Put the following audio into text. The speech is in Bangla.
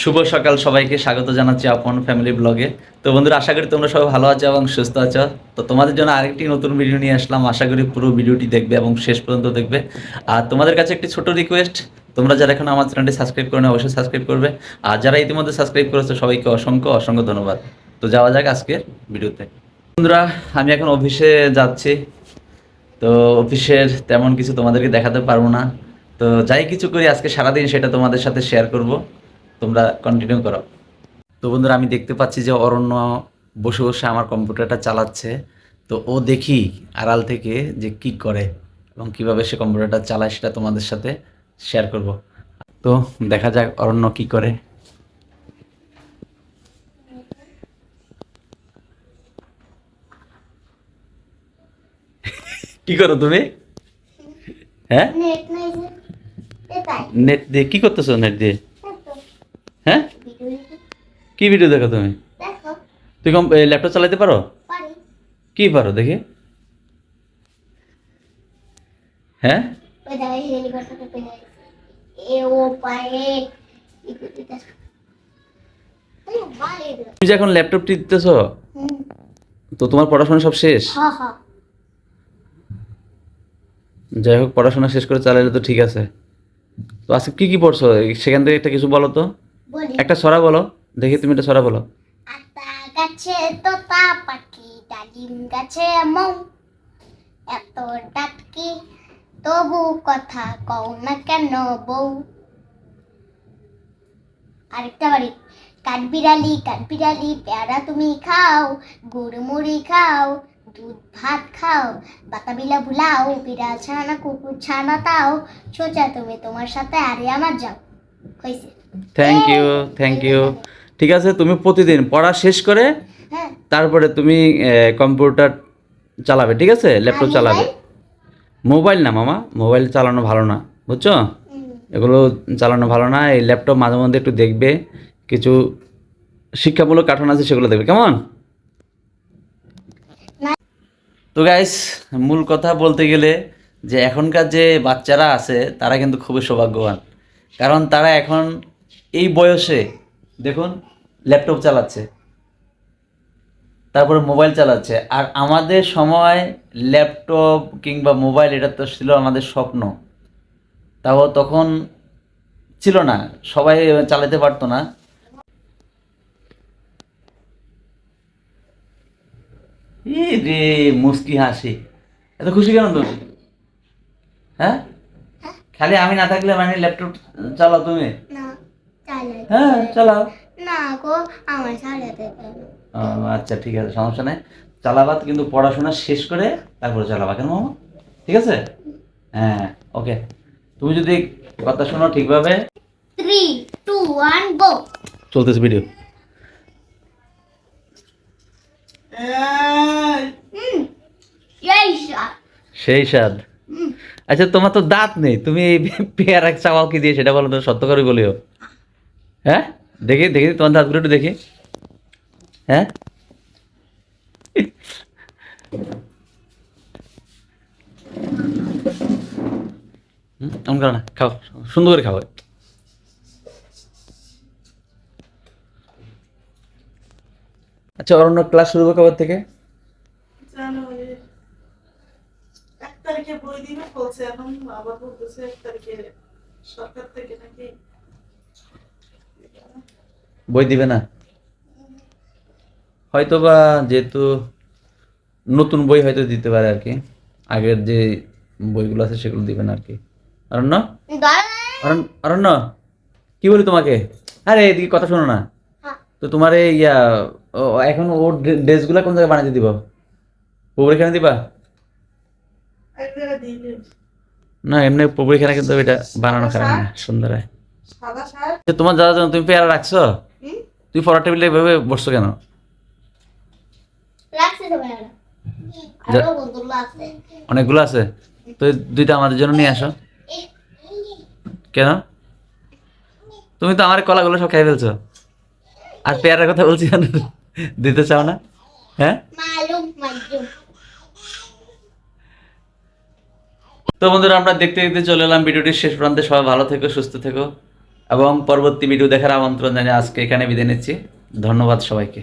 শুভ সকাল সবাইকে, স্বাগত জানাচ্ছি আপন ফ্যামিলি ব্লগে তো বন্ধুরা, আশা করি তোমরা সবাই ভালো আছো এবং সুস্থ আছো। তো তোমাদের জন্য আরেকটি নতুন ভিডিও নিয়ে আসলাম। আশা করি পুরো ভিডিওটি দেখবে এবং শেষ পর্যন্ত দেখবে। আর তোমাদের কাছে একটি ছোট রিকোয়েস্ট তোমরা যারা এখন আমার চ্যানেলটি সাবস্ক্রাইব করে অবশ্যই সাবস্ক্রাইব করবে। আর যারা ইতিমধ্যে সাবস্ক্রাইব করেছ, সবাইকে অসংখ্য অসংখ্য ধন্যবাদ। তো যাওয়া যাক আজকের ভিডিওতে বন্ধুরা, আমি এখন অফিসে যাচ্ছি। তো অফিসের তেমন কিছু তোমাদেরকে দেখাতে পারব না। তো যাই কিছু করি, আজকে সারাদিন সেটা তোমাদের সাথে শেয়ার করব। তোমরা কন্টিনিউ করো। তো বন্ধুরা আমি দেখতে পাচ্ছি যে অরণ্য বসে বসে আমার কম্পিউটারটা চালাচ্ছে। তো ও দেখি আড়াল থেকে যে কি করে এবং কীভাবে সে কম্পিউটারটা চালায় সেটা তোমাদের সাথে শেয়ার করব। তো দেখা যাক অরণ্য কি করে। কি করো তুমি? হ্যাঁ? নেট দিয়ে কি করতেছো নেট দিয়ে? হ্যাঁ? কি ভিডিও দেখো তুমি? তুই কম ল্যাপটপ চালাতে পারো? কি পারো দেখি? হ্যাঁ? তুমি এখন ল্যাপটপ টিপতেছো হুম। তো তোমার পড়াশোনা সব শেষ? হা হা যাই হোক পড়াশোনা শেষ করে চালালে তো ঠিক আছে। তো আজকে কি কি পড়ছো? সেখান থেকে একটা কিছু বলো তো। একটা ছড়া বলো দেখি তুমি একটা ছড়া বলো। আতা গাছে তোতা পাখি ডালিম গাছে মৌ। এত ডাটকি তবু কথা কও না কেন বউ? আরেকটা বাড়ি। কাঠবিড়ালি কাঠবিড়ালি পেয়ারা তুমি খাও গুড় মুড়ি খাও দুধ ভাত খাও বাতাবিলা ভুলাও বিড়াল ছানা কুকুর ছানা তাও সোজা তুমি তোমার সাথে আরে আমার যাও। হয়েছে থ্যাংক ইউ থ্যাংক ইউ ঠিক আছে তুমি প্রতিদিন পড়া শেষ করে হ্যাঁ। তারপরে তুমি কম্পিউটার চালাবে ঠিক আছে? ল্যাপটপ চালাবে। মোবাইল? না মামা মোবাইল চালানো ভালো না বুঝছ? এগুলো চালানো ভালো না এই ল্যাপটপ মাঝে মধ্যে একটু দেখবে কিছু শিক্ষামূলক কার্টুন আছে সেগুলো দেখবে কেমন? তো গাইস মূল কথা বলতে গেলে যে এখনকার যে বাচ্চারা আছে তারা কিন্তু খুবই সৌভাগ্যবান। কারণ তারা এখন এই বয়সে, দেখুন, ল্যাপটপ চালাচ্ছে, তারপরে মোবাইল চালাচ্ছে, আর আমাদের সময় ল্যাপটপ কিংবা মোবাইল এটা তো ছিল আমাদের স্বপ্ন। তাও তখন ছিল না, সবাই চালাতে পারতো না। রে মুস্কি হাসি। এত খুশি কেন তুমি? হ্যাঁ? খালি আমি না থাকলে মানে ল্যাপটপ চালাও তুমি? হ্যাঁ চালাও না গো আমার আচ্ছা ঠিক আছে সমস্যা নেই। চালাবা কিন্তু পড়াশোনা শেষ করে তারপরে চালাবা কেন মামা? ঠিক আছে? হ্যাঁ ওকে। তুমি যদি কথা শোনো ঠিকভাবে। থ্রি টু ওয়ান গো চলতেছে ভিডিও. সেই স্বাদ। আচ্ছা তোমার তো দাঁত নেই। তুমি এই পেয়ারা চাওয়াও কি দিয়ে সেটা বলো তো সত্য করে বলিও। হ্যাঁ? দেখি দেখি, তোমার দাঁতগুলো একটু দেখি। হ্যাঁ? না, খাও, সুন্দর করে খাও। আচ্ছা অরণ্য ক্লাস শুরু হবে কবে থেকে? সরকার থেকে নাকি বই দিবে না? হয়তো বা যেহেতু নতুন বই হয়তো দিতে পারে আর কি। আগের যে বইগুলো আছে সেগুলো দিবে না আর কি। অরণ্য? অরণ্য কি বলি তোমাকে? আরে এদিকে কথা শোনো না। হ্যাঁ। তো তোমার এই ইয়া ও, এখন ওর ড্রেসগুলো কোন জায়গায় বানিয়ে দিব? পুকুর এখানে দিবা? না এমনি পুকুর এখানে কিন্তু এটা বানানো খারাপ না সুন্দর তোমার জন্য তুমি পেয়ারা রাখছো? তুমি পড়ার টেবিলে এভাবে বসছো কেন? অনেকগুলো আছে। তুই দুইটা আমাদের জন্য নিয়ে আসো। কেন? তুমি তো আমার কলাগুলো সব খাই ফেলছো। আর পেয়ারার কথা বলছি কেন? দিতে চাও না? হ্যাঁ? তো বন্ধুরা আমরা দেখতে দেখতে চলে এলাম। ভিডিওটির শেষ প্রান্তে। সবাই ভালো থেকো সুস্থ থেকো। এবং পরবর্তী ভিডিও দেখার আমন্ত্রণ জানিয়ে আজকে এখানে বিদায় নিচ্ছি। ধন্যবাদ সবাইকে।